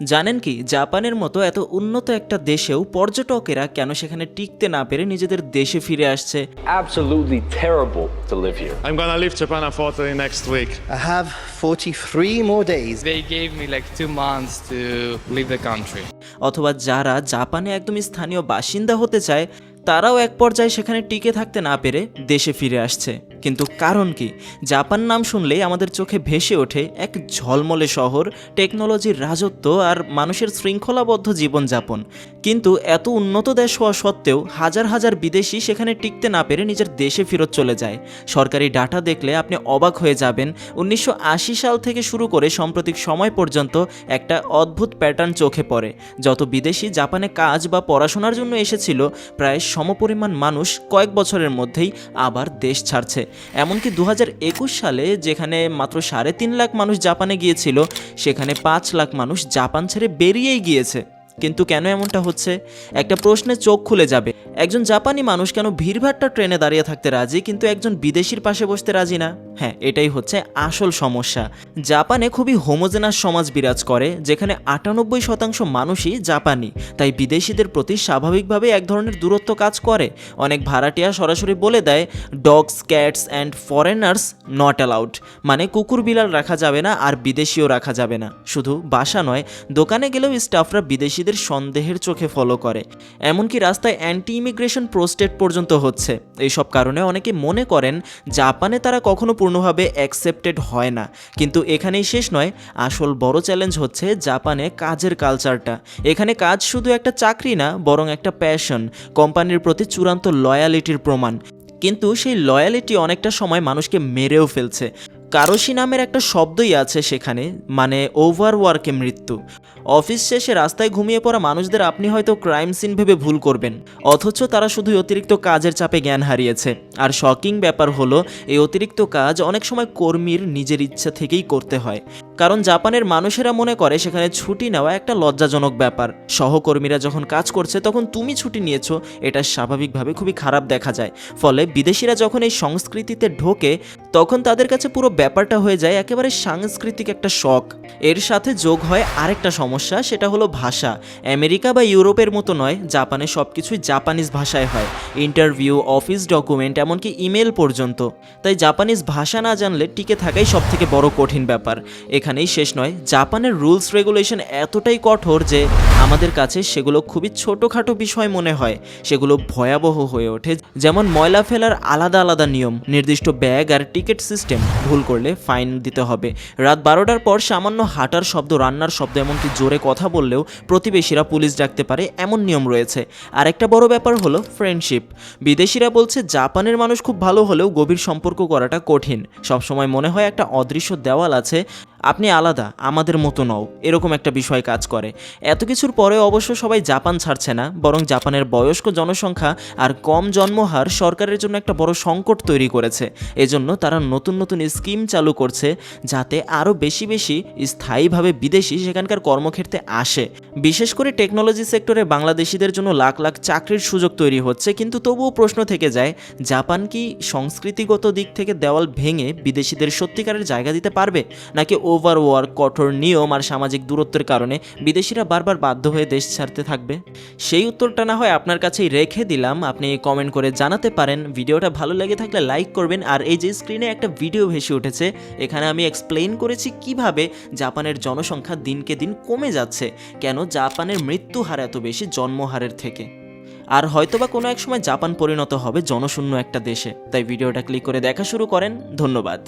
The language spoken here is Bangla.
জানেন কি জাপানের মতো এত উন্নত একটা দেশেও পর্যটকেরা কেন সেখানে টিকতে না পেরে নিজেদের দেশে ফিরে আসছে absolutely terrible to live here. I'm gonna leave Japan unfortunately next week. I have 43 more days. They gave me like two months to leave the country. অথবা যারা জাপানে একদম স্থানীয় বাসিন্দা হতে চায় তারাও এক পর্যায়ে সেখানে টিকে থাকতে না পেরে দেশে ফিরে আসছে কিন্তু কারণ কি? জাপান নাম শুনলেই আমাদের চোখে ভেসে ওঠে এক ঝলমলে শহর, টেকনোলজির রাজত্ব আর মানুষের শৃঙ্খলাবদ্ধ জীবনযাপন। কিন্তু এত উন্নত দেশ হওয়া সত্ত্বেও হাজার হাজার বিদেশি সেখানে টিকতে না পেরে নিজের দেশে ফেরত চলে যায়। সরকারি ডাটা দেখলে আপনি অবাক হয়ে যাবেন, উনিশশো আশি সাল থেকে শুরু করে সাম্প্রতিক সময় পর্যন্ত একটা অদ্ভুত প্যাটার্ন চোখে পড়ে। যত বিদেশি জাপানে কাজ বা পড়াশোনার জন্য এসেছিল, প্রায় সমপরিমাণ মানুষ কয়েক বছরের মধ্যেই আবার দেশ ছাড়ছে। এমনকি দু হাজার একুশ সালে যেখানে মাত্র সাড়ে তিন লাখ মানুষ জাপানে গিয়েছিল, সেখানে পাঁচ লাখ মানুষ জাপান ছেড়ে বেরিয়েই গিয়েছে। কিন্তু কেন এমনটা হচ্ছে? একটা প্রশ্নে চোখ খুলে যাবে। একজন জাপানি মানুষ কেন ভিড়ভাট্টা ট্রেনে দাঁড়িয়ে থাকতে রাজি, কিন্তু একজন বিদেশির পাশে বসতে রাজি না? হ্যাঁ এটাই হচ্ছে আসল সমস্যা। জাপানে খুবই হোমোজেনাস সমাজ বিরাজ করে, যেখানে আটানব্বই শতাংশ মানুষই জাপানি, তাই বিদেশিদের প্রতি স্বাভাবিকভাবে এক ধরনের দূরত্ব কাজ করে। অনেক ভাড়াটিয়া সরাসরি বলে দেয় dogs cats and foreigners not allowed মানে কুকুর বিড়াল রাখা যাবে না আর বিদেশিও রাখা যাবে না। শুধু বাসা নয়, দোকানে গেলেও স্টাফরা বিদেশিদের সন্দেহের চোখে ফলো করে। এমনকি রাস্তায় অ্যান্টি ইমিগ্রেশন প্রোস্টেট পর্যন্ত হচ্ছে। এইসব কারণে অনেকে মনে করেন, জাপানে তারা কখনো পূর্ণভাবে অ্যাকসেপ্টেড হয় না। কিন্তু এখানেই শেষ নয়, আসল বড় চ্যালেঞ্জ হচ্ছে জাপানে কাজের কালচারটা এখানে কাজ শুধু একটা চাকরি না, বরং একটা প্যাশন কোম্পানির প্রতি চূড়ান্ত লয়ালিটির প্রমাণ। কিন্তু সেই লয়ালিটি অনেকটা সময় মানুষকে মেরেও ফেলছে। কারোশি নামের একটা শব্দই আছে সেখানে মানে ওভার ওয়ার্কে মৃত্যু। অফিস শেষে রাস্তায় ঘুমিয়ে পড়া মানুষদের আপনি হয়তো ক্রাইম সিন ভেবে ভুল করবেন, অথচ তারা শুধু অতিরিক্ত কাজের চাপে জ্ঞান হারিয়েছে। আর শকিং ব্যাপার হলো, এই অতিরিক্ত কাজ অনেক সময় কর্মীর নিজের ইচ্ছা থেকেই করতে হয়। কারণ জাপানের মানুষেরা মনে করে সেখানে ছুটি নেওয়া একটা লজ্জাজনক ব্যাপার। সহকর্মীরা যখন কাজ করছে, তখন তুমি ছুটি নিয়েছো, এটা স্বাভাবিকভাবে খুবই খারাপ দেখা যায়। ফলে বিদেশিরা যখন এই সংস্কৃতিতে ঢোকে, তখন তাদের কাছে পুরো ব্যাপারটা হয়ে যায় একেবারে সাংস্কৃতিক একটা শখ। এর সাথে যোগ হয় আরেকটা সমস্যা, সেটা হলো ভাষা। আমেরিকা বা ইউরোপের মতো নয়, জাপানে সব কিছুই জাপানিজ ভাষায় হয়। ইন্টারভিউ, অফিস ডকুমেন্ট, এমনকি ইমেল পর্যন্ত। তাই জাপানিজ ভাষা না জানলে টিকে থাকাই সব থেকে বড় কঠিন ব্যাপার। এখানেই শেষ নয়। জাপানের রুলস রেগুলেশন এতটাই কঠোর যে আমাদের কাছে সেগুলো খুবই ছোটোখাটো বিষয় মনে হয়। সেগুলো ভয়াবহ হয়ে ওঠে। যেমন ময়লা ফেলার আলাদা আলাদা নিয়ম, নির্দিষ্ট ব্যাগ আর টিকিট সিস্টেম। ভুল করলে ফাইন দিতে হবে। রাত বারোটার পর সামান্য হাঁটার শব্দ, রান্নার শব্দ এমনকি জোরে কথা বললেও প্রতিবেশীরা পুলিশ ডাকতে পারে এমন নিয়ম রয়েছে। আর একটা বড় ব্যাপার হলো ফ্রেন্ডশিপ বিদেশিরা বলছে, জাপানের মানুষ খুব ভালো হলেও গভীর সম্পর্ক করাটা কঠিন। সবসময় মনে হয় একটা অদৃশ্য দেওয়াল আছে। আপনি আলাদা, আমাদের মতো নও, এরকম একটা বিষয় কাজ করে। এত কিছুর পরে অবশ্য সবাই জাপান ছাড়ছে না, বরং জাপানের বয়স্ক জনসংখ্যা আর কম জন্মহার সরকারের জন্য একটা বড় সংকট তৈরি করেছে। এজন্য তারা নতুন নতুন স্কিম চালু করছে যাতে আরও বেশি বেশি স্থায়ীভাবে বিদেশি সেখানকার কর্মক্ষেত্রে আসে। বিশেষ করে টেকনোলজি সেক্টরে বাংলাদেশিদের জন্য লাখ লাখ চাকরির সুযোগ তৈরি হচ্ছে, কিন্তু তবুও প্রশ্ন থেকে যায়, জাপান কি সংস্কৃতিগত দিক থেকে দেওয়াল ভেঙে বিদেশিদের সত্যিকারের জায়গা দিতে পারবে? নাকি ওভার ওয়ার্ক কঠোর নিয়ম আর সামাজিক দূরত্বের কারণে বিদেশিরা বারবার বাধ্য হয়ে দেশ ছাড়তে থাকবে। সেই উত্তরটা না হয় আপনার কাছেই রেখে দিলাম। আপনি কমেন্ট করে জানাতে পারেন। ভিডিওটা ভালো লেগে থাকলে লাইক করবেন। আর এই যে স্ক্রিনে একটা ভিডিও ভেসে উঠেছে, এখানে আমি এক্সপ্লেইন করেছি কীভাবে জাপানের জনসংখ্যা দিনকে দিন কমে যাচ্ছে। কেন জাপানের মৃত্যু হার এত বেশি জন্মহারের থেকে? আর হয়তোবা কোনো এক সময় জাপান পরিণত হবে জনশূন্য একটা দেশে। তাই ভিডিওটা ক্লিক করে দেখা শুরু করেন। ধন্যবাদ।